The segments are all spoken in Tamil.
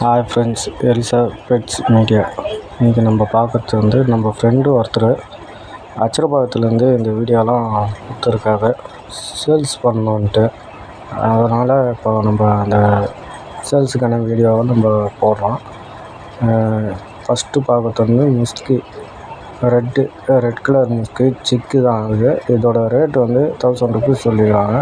Hi friends Eliza pets media இன்றைக்கி நம்ம பார்க்குறது வந்து நம்ம ஃப்ரெண்டு ஒருத்தர் அச்சரபாக்கத்துலேருந்து இந்த வீடியோலாம் கொடுத்துருக்காரு. சேல்ஸ் பண்ணணுன்ட்டு அதனால் இப்போ நம்ம அந்த சேல்ஸுக்கான வீடியோவை நம்ம போடுறோம். ஃபஸ்ட்டு பார்க்குறது வந்து மிஸ்கி. ரெட்டு ரெட் கலர் மிஸ்கி. சிக்கு தான் ஆகுது இதோட ரேட் வந்து தௌசண்ட் ருபீஸ் சொல்லிடுறாங்க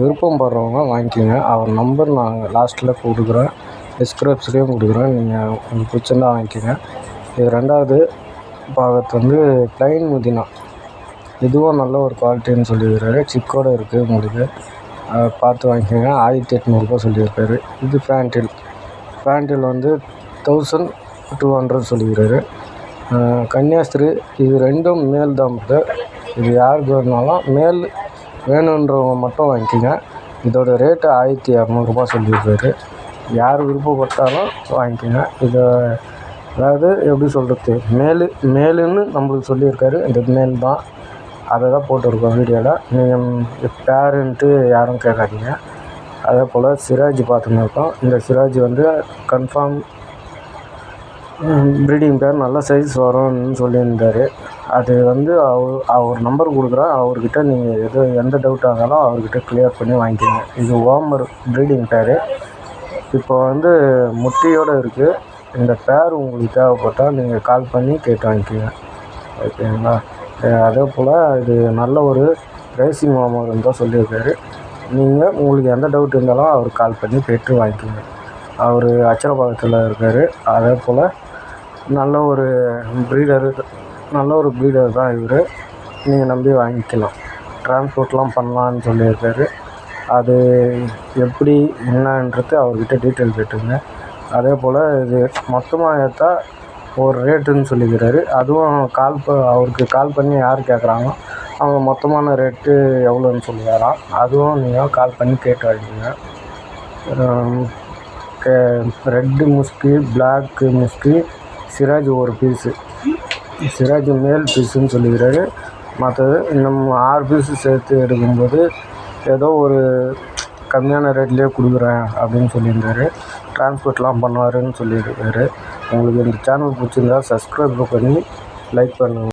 விருப்பம் படுறவங்க வாங்கிக்கோங்க. அவர் நம்பர் நான் லாஸ்ட்டில் கொடுக்குறேன். டிஸ்கிரிப்ஷன்லேயும் கொடுக்குறேன் நீங்கள் உங்களுக்கு பிடிச்சிருந்தா வாங்கிக்கோங்க. இது ரெண்டாவது பாகத்து வந்து ப்ளைன் முதினா இதுவும் நல்ல ஒரு குவாலிட்டின்னு சொல்லியிருக்காரு. சிக்கோட இருக்குது உங்களுக்கு. பார்த்து வாங்கிக்கோங்க. ஆயிரத்தி எட்நூறுபா சொல்லியிருக்காரு. இது ஃபேண்டில் ஃபேண்டில் வந்து தௌசண்ட் டூ ஹண்ட்ரட் சொல்லிக்கிறாரு கன்னியாஸ்திரி இது ரெண்டும் மேல் தான் இது இது யாருக்கு வேணுனாலும் மேல் வேணுன்றவங்க மட்டும் வாங்கிக்கோங்க. இதோட ரேட்டு ஆயிரத்தி இரநூறுபா சொல்லியிருக்காரு. யார் விருப்பப்பட்டாலும் வாங்கிக்கோங்க. இதை அதாவது எப்படி சொல்கிறது மேலு மேலுன்னு நம்மளுக்கு சொல்லியிருக்காரு. இந்த மேல் தான். அதை தான் போட்டிருக்கோம் வீடியோவில் நீங்கள் பேருன்ட்டு யாரும் கேட்காதீங்க. அதே போல் சிராஜ் பார்த்துன்னு இருக்கோம். இந்த சிராஜ் வந்து கன்ஃபார்ம் ப்ரீடிங் பேர் நல்ல சைஸ் வரும்னு சொல்லியிருந்தாரு. அது வந்து அவர் அவர் நம்பர் கொடுக்குறேன் அவர்கிட்ட நீங்கள் எது எந்த டவுட்டாக இருந்தாலும் அவர்கிட்ட க்ளியர் பண்ணி வாங்கிக்கோங்க. இது ஓமர் ப்ரீடிங் பேர். இப்போ வந்து முட்டியோடு இருக்குது இந்த பேர் உங்களுக்கு தேவைப்பட்டால் நீங்கள் கால் பண்ணி கேட்டு வாங்கிக்கோங்க. ஓகேங்களா? அதே போல் இது நல்ல ஒரு ரேசிங் ஓமர்னு தான் சொல்லியிருக்காரு. நீங்கள் உங்களுக்கு எந்த டவுட் இருந்தாலும் அவர் கால் பண்ணி கேட்டு வாங்கிக்கோங்க. அவர் அச்சரபாகத்தில் இருக்கார். அதே போல் நல்ல ஒரு ப்ரீடரு நல்ல ஒரு ப்ரீடர் தான் இவர். நீங்கள் நம்பி வாங்கிக்கலாம். ட்ரான்ஸ்போர்ட்லாம் பண்ணலான்னு சொல்லியிருக்காரு. அது எப்படி என்னன்றது அவர்கிட்ட டீட்டெயில் கேட்டுங்க அதே போல் இது மொத்தமாக எடுத்தா ஒரு ரேட்டுன்னு சொல்லிக்கிறாரு. அதுவும் கால் ப அவருக்கு கால் பண்ணி யார் கேட்குறாங்களோ அவங்க மொத்தமான ரேட்டு எவ்வளோன்னு சொல்லுவாராம். அதுவும் நீங்கள் கால் பண்ணி கேட்டு வாங்கிக்கோங்க ரெட்டு முஸ்கி பிளாக்கு முஸ்கி சிராஜ் ஒரு பீஸு சிராஜ் மேல் பீஸுன்னு சொல்லிக்கிறாரு. மற்றது இன்னும் ஆறு பீஸு சேர்த்து எடுக்கும்போது ஏதோ ஒரு கம்மியான ரேட்லேயே கொடுக்குறேன் அப்படின்னு சொல்லியிருந்தாரு. ட்ரான்ஸ்போர்ட்லாம் பண்ணுவாருன்னு சொல்லியிருக்காரு. உங்களுக்கு இந்த சேனல் பிடிச்சிருந்தா சப்ஸ்கிரைப் பண்ணி லைக் பண்ணுங்கள்